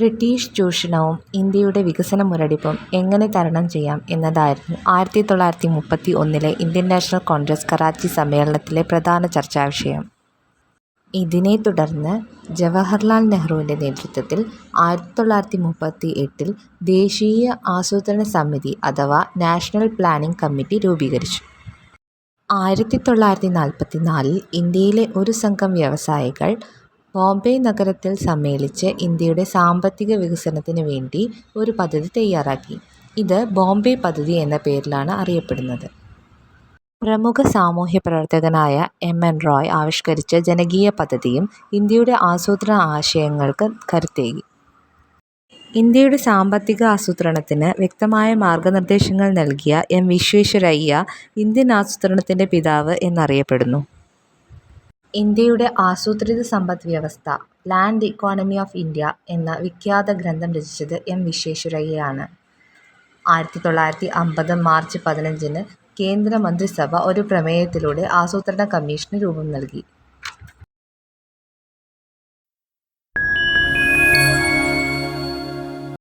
British ചൂഷണവും ഇന്ത്യയുടെ വികസന മുരടിപ്പും എങ്ങനെ തരണം ചെയ്യാം എന്നതായിരുന്നു ആയിരത്തി തൊള്ളായിരത്തി മുപ്പത്തി ഒന്നിലെ ഇന്ത്യൻ നാഷണൽ കോൺഗ്രസ് കറാച്ചി സമ്മേളനത്തിലെ പ്രധാന ചർച്ചാവിഷയം. ഇതിനെ തുടർന്ന് ജവഹർലാൽ നെഹ്റുവിന്റെ നേതൃത്വത്തിൽ ആയിരത്തി തൊള്ളായിരത്തി മുപ്പത്തി എട്ടിൽ ദേശീയ ആസൂത്രണ സമിതി അഥവാ നാഷണൽ പ്ലാനിംഗ് കമ്മിറ്റി രൂപീകരിച്ചു. ആയിരത്തി തൊള്ളായിരത്തി നാൽപ്പത്തി നാലിൽ ഇന്ത്യയിലെ ഒരു സംഘം വ്യവസായികൾ ബോംബെ നഗരത്തിൽ സമ്മേളിച്ച് ഇന്ത്യയുടെ സാമ്പത്തിക വികസനത്തിന് വേണ്ടി ഒരു പദ്ധതി തയ്യാറാക്കി. ഇത് ബോംബെ പദ്ധതി എന്ന പേരിലാണ് അറിയപ്പെടുന്നത്. പ്രമുഖ സാമൂഹ്യപ്രവർത്തകനായ എം. എൻ. റോയ് ആവിഷ്കരിച്ച ജനകീയ പദ്ധതിയും ഇന്ത്യയുടെ ആസൂത്രണ ആശയങ്ങൾക്ക് കരുത്തേകി. ഇന്ത്യയുടെ സാമ്പത്തിക ആസൂത്രണത്തിന് വ്യക്തമായ മാർഗനിർദ്ദേശങ്ങൾ നൽകിയ എം. വിശ്വേശ്വരയ്യ ഇന്ത്യൻ ആസൂത്രണത്തിന്റെ പിതാവ് എന്നറിയപ്പെടുന്നു. ഇന്ത്യയുടെ ആസൂത്രിത സമ്പദ്‌വ്യവസ്ഥ ലാൻഡ് ഇക്കോണമി ഓഫ് ഇന്ത്യ എന്ന വിഖ്യാത ഗ്രന്ഥം രചിച്ചത് എം. വിശ്വേശ്വരയ്യയാണ്. ആയിരത്തി തൊള്ളായിരത്തി അമ്പത് മാർച്ച് പതിനഞ്ചിന് കേന്ദ്രമന്ത്രിസഭ ഒരു പ്രമേയത്തിലൂടെ ആസൂത്രണ കമ്മീഷന് രൂപം നൽകി.